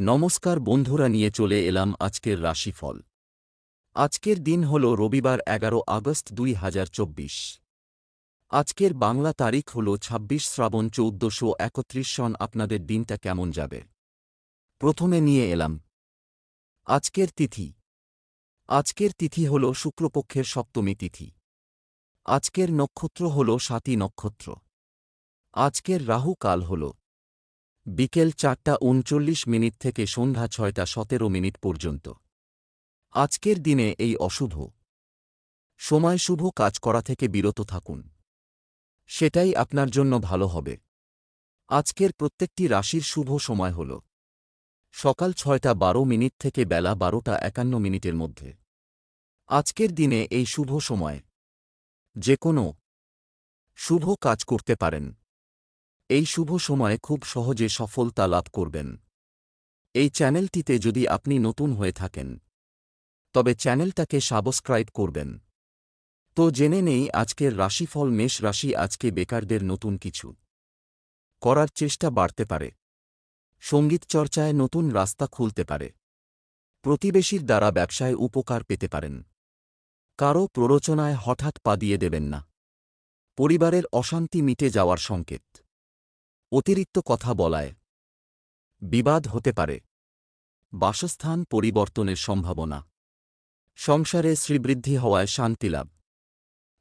নমস্কার বন্ধুরা, নিয়ে চলে এলাম আজকের রাশিফল। আজকের দিন হল রবিবার এগারো আগস্ট দুই হাজার চব্বিশ। আজকের বাংলা তারিখ হল ছাব্বিশ শ্রাবণ চৌদ্দশো একত্রিশ সন। আপনাদের দিনটা কেমন যাবে? প্রথমে নিয়ে এলাম। আজকের তিথি। আজকের তিথি হল শুক্লপক্ষের সপ্তমী তিথি। আজকের নক্ষত্র হল সাতী নক্ষত্র। আজকের রাহু কাল হল। বিকেল চারটা উনচল্লিশ মিনিট থেকে সন্ধ্যা ছয়টা সতেরো মিনিট পর্যন্ত। আজকের দিনে এই অশুভ। সময় শুভ কাজ করা থেকে বিরত থাকুন। সেটাই আপনার জন্য ভালো হবে। আজকের প্রত্যেকটি রাশির শুভ সময় হল সকাল ছয়টা বারো মিনিট থেকে বেলা বারোটা একান্ন মিনিটের মধ্যে। আজকের দিনে এই শুভ সময় যে কোনো শুভ কাজ করতে পারেন। এই শুভ সময়ে খুব সহজে সফলতা লাভ করবেন। এই চ্যানেলটিতে যদি আপনি নতুন হয়ে থাকেন, তবে চ্যানেলটাকে সাবস্ক্রাইব করবেন। তো জেনে নেই আজকের রাশিফল, মেষ রাশি আজকে বেকারদের নতুন কিছু। করার চেষ্টা বাড়তে পারে। সংগীত চর্চায় নতুন রাস্তা খুলতে পারে। প্রতিবেশীর দ্বারা ব্যবসায় উপকার পেতে পারেন। কারও প্ররোচনায় হঠাৎ পা দিয়ে দেবেন না। পরিবারের অশান্তি মিটে যাওয়ার সংকেত। অতিরিক্ত কথা বলায়। বিবাদ হতে পারে। বাসস্থান পরিবর্তনের সম্ভাবনা। সংসারে শ্রীবৃদ্ধি হওয়ায় শান্তিলাভ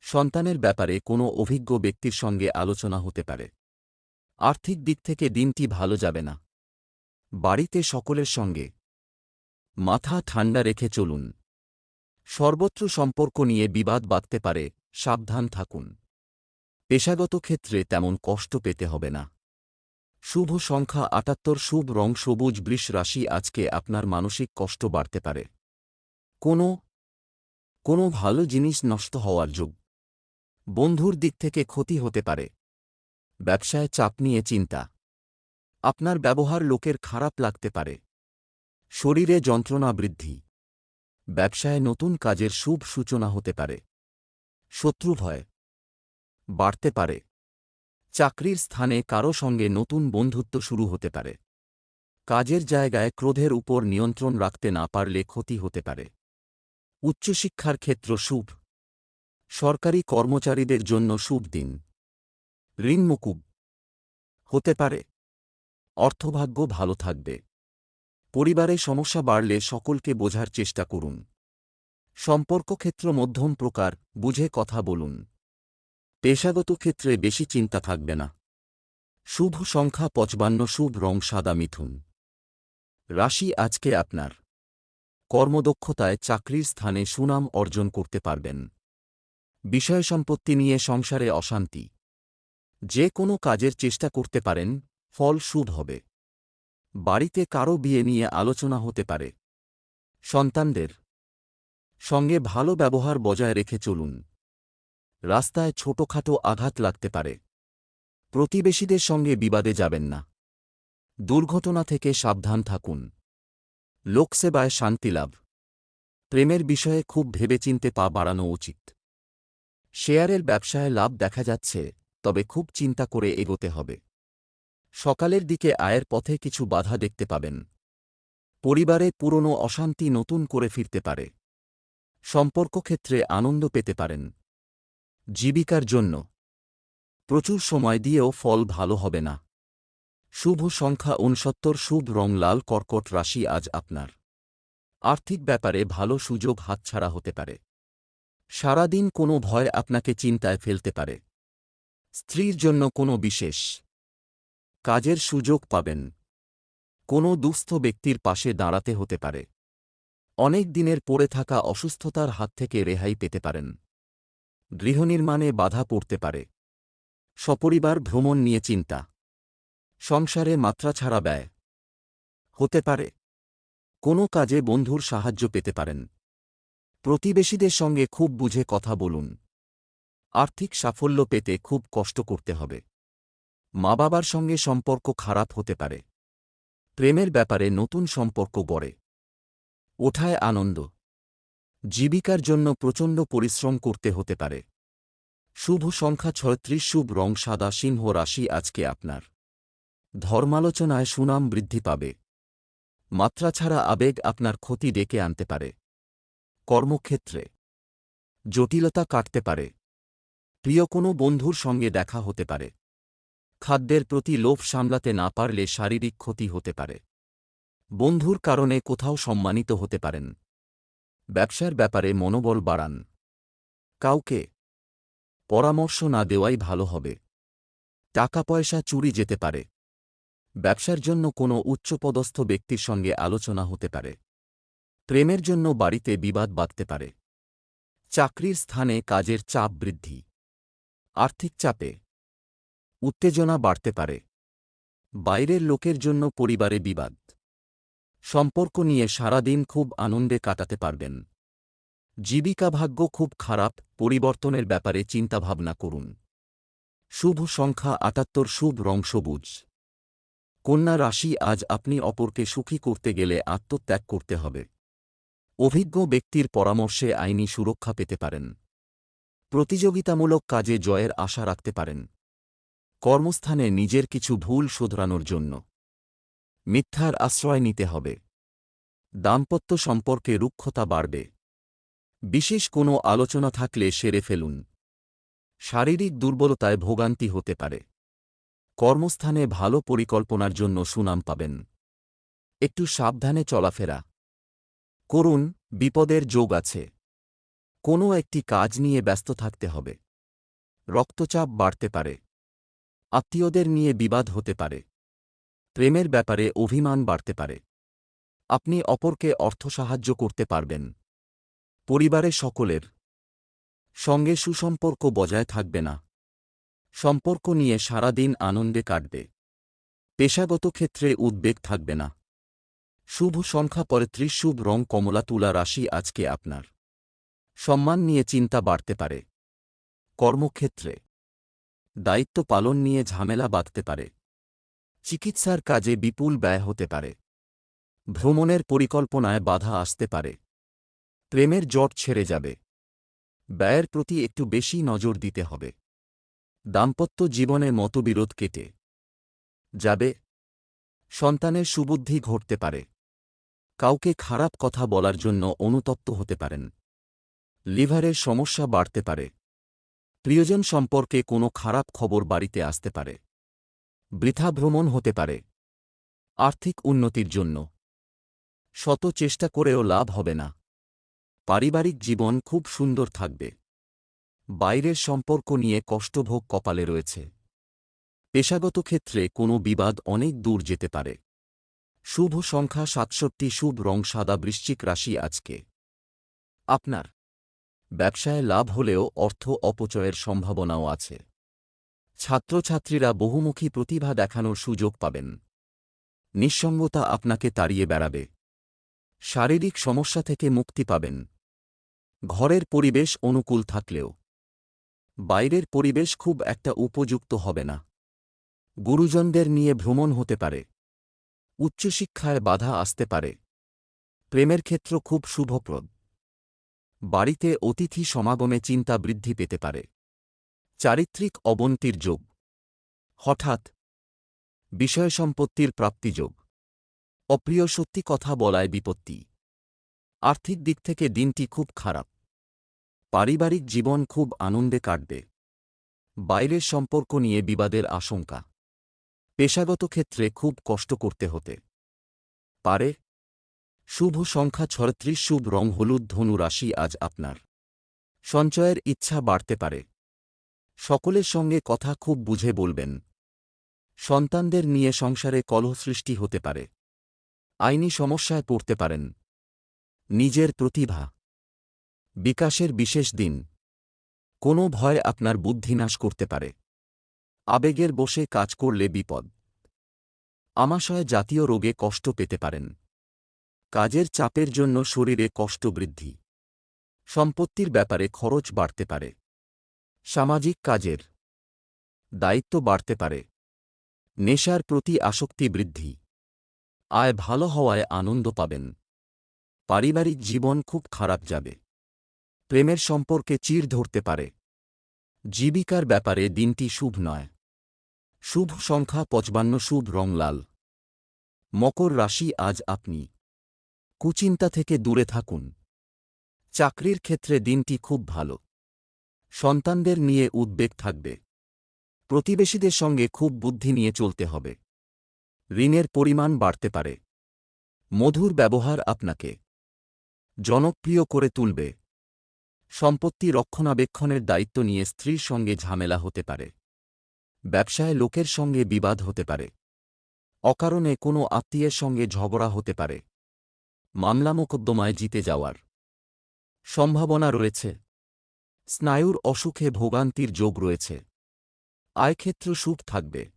সন্তানের ব্যাপারে কোনো অভিজ্ঞ ব্যক্তির সঙ্গে আলোচনা হতে পারে। আর্থিক দিক থেকে দিনটি ভালো যাবে না। বাড়িতে সকলের সঙ্গে। মাথা ঠান্ডা রেখে চলুন। সর্বত্র সম্পর্ক নিয়ে বিবাদ বাঁধতে পারে, সাবধান থাকুন। পেশাগত ক্ষেত্রে তেমন কষ্ট পেতে হবে না। শুভ সংখ্যা আটাত্তর, শুভ রং সবুজ, বৃষ রাশি আজকে আপনার মানসিক কষ্ট বাড়তে পারে। কোনো কোনো ভালো জিনিস নষ্ট হওয়ার যোগ। বন্ধুর দিক থেকে ক্ষতি হতে পারে। ব্যবসায় চাপ নিয়ে চিন্তা। আপনার ব্যবহার লোকের খারাপ লাগতে পারে। শরীরে যন্ত্রণা বৃদ্ধি। ব্যবসায় নতুন কাজের শুভ সূচনা হতে পারে। শত্রু ভয় বাড়তে পারে। চাকরির স্থানে কারও সঙ্গে নতুন বন্ধুত্ব শুরু হতে পারে। কাজের জায়গায় ক্রোধের উপর নিয়ন্ত্রণ রাখতে না পারলে ক্ষতি হতে পারে। উচ্চশিক্ষার ক্ষেত্র শুভ। সরকারি কর্মচারীদের জন্য শুভ দিন। ঋণ মুকুব হতে পারে। অর্থভাগ্য ভালো থাকবে। পরিবারে সমস্যা বাড়লে সকলকে বোঝার চেষ্টা করুন। সম্পর্ক ক্ষেত্র মধ্যম প্রকার, বুঝে কথা বলুন। পেশাগত ক্ষেত্রে বেশি চিন্তা থাকবে না। শুভ সংখ্যা পচবান্ন শুভ রং সাদা মিথুন। রাশি আজকে আপনার। কর্মদক্ষতায় চাকরির স্থানে সুনাম অর্জন করতে পারবেন। বিষয় সম্পত্তি নিয়ে সংসারে অশান্তি। যে কোনো কাজের চেষ্টা করতে পারেন, ফল শুভ হবে। বাড়িতে কারও বিয়ে নিয়ে আলোচনা হতে পারে। সন্তানদের সঙ্গে ভালো ব্যবহার বজায় রেখে চলুন। রাস্তায় ছোটখাটো আঘাত লাগতে পারে। প্রতিবেশীদের সঙ্গে বিবাদে যাবেন না। দুর্ঘটনা থেকে সাবধান থাকুন। লোকসেবায় শান্তি লাভ। প্রেমের বিষয়ে খুব ভেবেচিন্তে পা বাড়ানো উচিত। শেয়ারের ব্যবসায় লাভ দেখা যাচ্ছে, তবে খুব চিন্তা করে এগোতে হবে। সকালের দিকে আয়ের পথে কিছু বাধা দেখতে পাবেন। পরিবারে পুরনো অশান্তি নতুন করে ফিরতে পারে। সম্পর্ক ক্ষেত্রে আনন্দ পেতে পারেন। জীবিকার জন্য। প্রচুর সময় দিয়েও ফল ভালো হবে না। শুভ সংখ্যা উনসত্তর শুভ রং লাল, কর্কট রাশি আজ আপনার। আর্থিক ব্যাপারে ভালো সুযোগ হাতছাড়া হতে পারে। সারাদিন কোনো ভয় আপনাকে চিন্তায় ফেলতে পারে। স্ত্রীর জন্য কোনো বিশেষ কাজের সুযোগ পাবেন। কোনো দুস্থ ব্যক্তির পাশে দাঁড়াতে হতে পারে। অনেক দিনের পড়ে থাকা অসুস্থতার হাত থেকে রেহাই পেতে পারেন। গৃহনির্মাণে বাধা পড়তে পারে। সপরিবার ভ্রমণ নিয়ে চিন্তা। সংসারে মাত্রা ছাড়া ব্যয়। হতে পারে। কোনো কাজে বন্ধুর সাহায্য পেতে পারেন। প্রতিবেশীদের সঙ্গে খুব বুঝে কথা বলুন। আর্থিক সাফল্য পেতে খুব কষ্ট করতে হবে। মা বাবার সঙ্গে সম্পর্ক খারাপ হতে পারে। প্রেমের ব্যাপারে নতুন সম্পর্ক গড়ে। ওঠায় আনন্দ। জীবিকার জন্য প্রচণ্ড পরিশ্রম করতে হতে পারে। শুভ সংখ্যা ছয়ত্রিশ, শুভ রং সাদা, সিংহ রাশি আজকে আপনার। ধর্মালোচনায় সুনাম বৃদ্ধি পাবে। মাত্রা ছাড়া আবেগ আপনার ক্ষতি ডেকে আনতে পারে। কর্মক্ষেত্রে জটিলতা কাটতে পারে। প্রিয় কোনো বন্ধুর সঙ্গে দেখা হতে পারে। খাদ্যের প্রতি লোভ সামলাতে না পারলে শারীরিক ক্ষতি হতে পারে। বন্ধুর কারণে কোথাও সম্মানিত হতে পারেন। ব্যবসার ব্যাপারে মনোবল বাড়ান। কাউকে পরামর্শ না দেওয়াই ভালো হবে। টাকা পয়সা চুরি যেতে পারে। ব্যবসার জন্য কোনো উচ্চপদস্থ ব্যক্তির সঙ্গে আলোচনা হতে পারে। প্রেমের জন্য বাড়িতে বিবাদ বাঁধতে পারে। চাকরির স্থানে কাজের চাপ বৃদ্ধি। আর্থিক চাপে উত্তেজনা বাড়তে পারে। বাইরের লোকের জন্য পরিবারে বিবাদ। সম্পর্ক নিয়ে সারাদিন খুব আনন্দে কাটাতে পারবেন। জীবিকা ভাগ্য খুব খারাপ, পরিবর্তনের ব্যাপারে চিন্তাভাবনা করুন। শুভ সংখ্যা আটাত্তর, শুভ রং সবুজ। কন্যা রাশি, আজ আপনি অপরকে সুখী করতে গেলে আত্মত্যাগ করতে হবে। অভিজ্ঞ ব্যক্তির পরামর্শে আইনি সুরক্ষা পেতে পারেন। প্রতিযোগিতামূলক কাজে জয়ের আশা রাখতে পারেন। কর্মস্থানে নিজের কিছু ভুল শোধরানোর জন্য। মিথ্যার আশ্রয় নিতে হবে। দাম্পত্য সম্পর্কে রুক্ষতা বাড়বে। বিশেষ কোনো আলোচনা থাকলে সেরে ফেলুন। শারীরিক দুর্বলতায় ভোগান্তি হতে পারে। কর্মস্থানে ভালো পরিকল্পনার জন্য সুনাম পাবেন। একটু সাবধানে চলাফেরা। করুন, বিপদের যোগ আছে। কোনো একটি কাজ নিয়ে ব্যস্ত থাকতে হবে। রক্তচাপ বাড়তে পারে। আত্মীয়দের নিয়ে বিবাদ হতে পারে। প্রেমের ব্যাপারে অভিমান বাড়তে পারে। আপনি অপরকে অর্থ সাহায্য করতে পারবেন। পরিবারে সকলের সঙ্গে সুসম্পর্ক বজায় থাকবে না। সম্পর্ক নিয়ে সারাদিন আনন্দে কাটবে। পেশাগত ক্ষেত্রে উদ্বেগ থাকবে না। শুভ সংখ্যা পরে ত্রিশুভ রং কমলা তুলা রাশি আজকে আপনার। সম্মান নিয়ে চিন্তা বাড়তে পারে। কর্মক্ষেত্রে দায়িত্ব পালন নিয়ে ঝামেলা বাঁধতে পারে। চিকিৎসার কাজে বিপুল ব্যয় হতে পারে। ভ্রমণের পরিকল্পনায় বাধা আসতে পারে। প্রেমের জট ছেড়ে যাবে। ব্যয়ের প্রতি একটু বেশি নজর দিতে হবে। দাম্পত্য জীবনে মতবিরোধ কেটে যাবে। সন্তানের সুবুদ্ধি ঘটতে পারে। কাউকে খারাপ কথা বলার জন্য অনুতপ্ত হতে পারেন। লিভারের সমস্যা বাড়তে পারে। প্রিয়জন সম্পর্কে কোনো খারাপ খবর বাড়িতে আসতে পারে। বৃথা ভ্রমণ হতে পারে। আর্থিক উন্নতির জন্য। শত চেষ্টা করেও লাভ হবে না। পারিবারিক জীবন খুব সুন্দর থাকবে। বাইরের সম্পর্ক নিয়ে কষ্টভোগ কপালে রয়েছে। পেশাগত ক্ষেত্রে কোনো বিবাদ অনেক দূর যেতে পারে। শুভ সংখ্যা সাতষট্টি, শুভ রং সাদা বৃশ্চিক রাশি আজকে। আপনার ব্যবসায় লাভ হলেও অর্থ অপচয়ের সম্ভাবনাও আছে। ছাত্রছাত্রীরা বহুমুখী প্রতিভা দেখানোর সুযোগ পাবেন। নিঃসঙ্গতা আপনাকে তাড়িয়ে বেড়াবে। শারীরিক সমস্যা থেকে মুক্তি পাবেন। ঘরের পরিবেশ অনুকূল থাকলেও। বাইরের পরিবেশ খুব একটা উপযুক্ত হবে না। গুরুজনদের নিয়ে ভ্রমণ হতে পারে। উচ্চশিক্ষায় বাধা আসতে পারে। প্রেমের ক্ষেত্র খুব শুভপ্রদ। বাড়িতে অতিথি সমাগমে চিন্তা বৃদ্ধি পেতে পারে। চারিত্রিক অবন্তির যোগ। হঠাৎ বিষয় সম্পত্তির প্রাপ্তিযোগ অপ্রিয় সত্যি কথা বলায় বিপত্তি। আর্থিক দিক থেকে দিনটি খুব খারাপ। পারিবারিক জীবন খুব আনন্দে কাটবে। বাইরের সম্পর্ক নিয়ে বিবাদের আশঙ্কা। পেশাগত ক্ষেত্রে খুব কষ্ট করতে হতে। পারে। শুভ সংখ্যা ছয়ত্রিশ শুভ রং হলুদ, ধনু রাশি আজ আপনার। সঞ্চয়ের ইচ্ছা বাড়তে পারে। সকলের সঙ্গে কথা খুব বুঝে বলবেন। সন্তানদের নিয়ে সংসারে কলহ সৃষ্টি হতে পারে। আইনি সমস্যায় পড়তে পারেন। নিজের প্রতিভা। বিকাশের বিশেষ দিন। কোনো ভয় আপনার বুদ্ধিনাশ করতে পারে। আবেগের বসে কাজ করলে বিপদ। আমাশয় জাতীয় রোগে কষ্ট পেতে পারেন। কাজের চাপের জন্য শরীরে কষ্ট বৃদ্ধি। সম্পত্তির ব্যাপারে খরচ বাড়তে পারে। সামাজিক কাজের দায়িত্ব বাড়তে পারে। নেশার প্রতি আসক্তি বৃদ্ধি। আয় ভালো হওয়ায় আনন্দ পাবেন। পারিবারিক জীবন খুব খারাপ যাবে। প্রেমের সম্পর্কে চির ধরতে পারে। জীবিকার ব্যাপারে দিনটি শুভ নয়। শুভ সংখ্যা পঁচবান্ন শুভ রং লাল। মকর রাশি আজ আপনি। কুচিন্তা থেকে দূরে থাকুন। চাকরির ক্ষেত্রে দিনটি খুব ভালো। সন্তানদের নিয়ে উদ্বেগ থাকবে। প্রতিবেশীদের সঙ্গে খুব বুদ্ধি নিয়ে চলতে হবে। ঋণের পরিমাণ বাড়তে পারে। মধুর ব্যবহার আপনাকে। জনপ্রিয় করে তুলবে। সম্পত্তি রক্ষণাবেক্ষণের দায়িত্ব নিয়ে স্ত্রীর সঙ্গে ঝামেলা হতে পারে। ব্যবসায় লোকের সঙ্গে বিবাদ হতে পারে। অকারণে কোনো আত্মীয়ের সঙ্গে ঝগড়া হতে পারে। মামলা মোকদ্দমায় জিতে যাওয়ার সম্ভাবনা রয়েছে। স্নায়ুর অসুখে ভোগান্তির যোগ রয়েছে। আয়ক্ষেত্র সুখ থাকবে।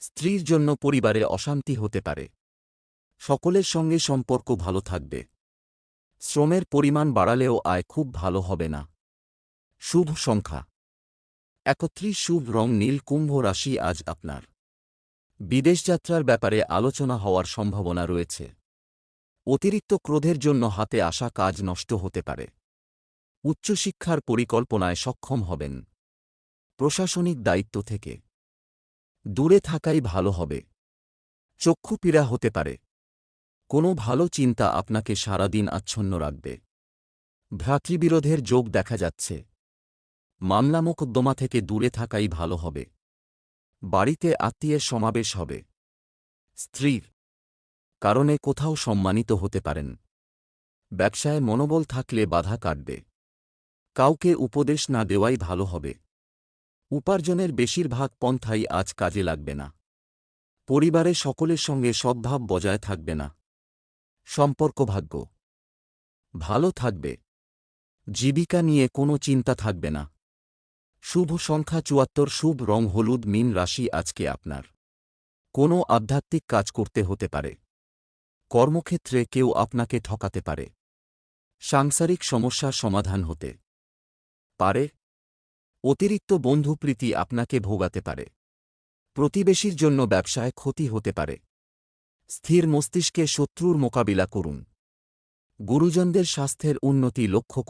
স্ত্রীর জন্য পরিবারে অশান্তি হতে পারে। সকলের সঙ্গে সম্পর্ক ভালো থাকবে। শ্রমের পরিমাণ বাড়ালেও আয় খুব ভালো হবে না। শুভ সংখ্যা। একত্রিশ শুভ রং নীল কুম্ভ রাশি আজ আপনার। বিদেশযাত্রার ব্যাপারে আলোচনা হওয়ার সম্ভাবনা রয়েছে। অতিরিক্ত ক্রোধের জন্য হাতে আসা কাজ নষ্ট হতে পারে। উচ্চশিক্ষার পরিকল্পনায় সক্ষম হবেন। প্রশাসনিক দায়িত্ব থেকে। দূরে থাকাই ভালো হবে। চক্ষু পীড়া হতে পারে। কোনো ভালো চিন্তা আপনাকে সারাদিন আচ্ছন্ন রাখবে। ভ্রাতৃবিরোধের যোগ দেখা যাচ্ছে। মামলা মোকদ্দমা থেকে দূরে থাকাই ভালো হবে। বাড়িতে আত্মীয়ের সমাবেশ হবে। স্ত্রীর কারণে কোথাও সম্মানিত হতে পারেন। ব্যবসায় মনোবল থাকলে বাধা কাটবে। কাউকে উপদেশ না দেওয়াই ভালো হবে। উপার্জনের বেশিরভাগ পন্থাই আজ কাজে লাগবে না। পরিবারে সকলের সঙ্গে সদ্ভাব বজায় থাকবে না। সম্পর্ক ভাগ্য ভালো থাকবে। জীবিকা নিয়ে কোনো চিন্তা থাকবে না। শুভ সংখ্যা চুয়াত্তর, শুভ রং, হলুদ, মিন রাশি আজকে আপনার। কোনো আধ্যাত্মিক কাজ করতে হতে পারে। কর্মক্ষেত্রে কেউ আপনাকে ঠকাতে পারে। সাংসারিক সমস্যার সমাধান হতে। পারে। অতিরিক্ত বন্ধুপ্রীতি আপনাকে ভোগাতে পারে। প্রতিবেশীর জন্য ব্যবসায় ক্ষতি হতে পারে। স্থির মস্তিষ্কে শত্রুর মোকাবিলা করুন। গুরুজনদের স্বাস্থ্যের উন্নতি লক্ষ্য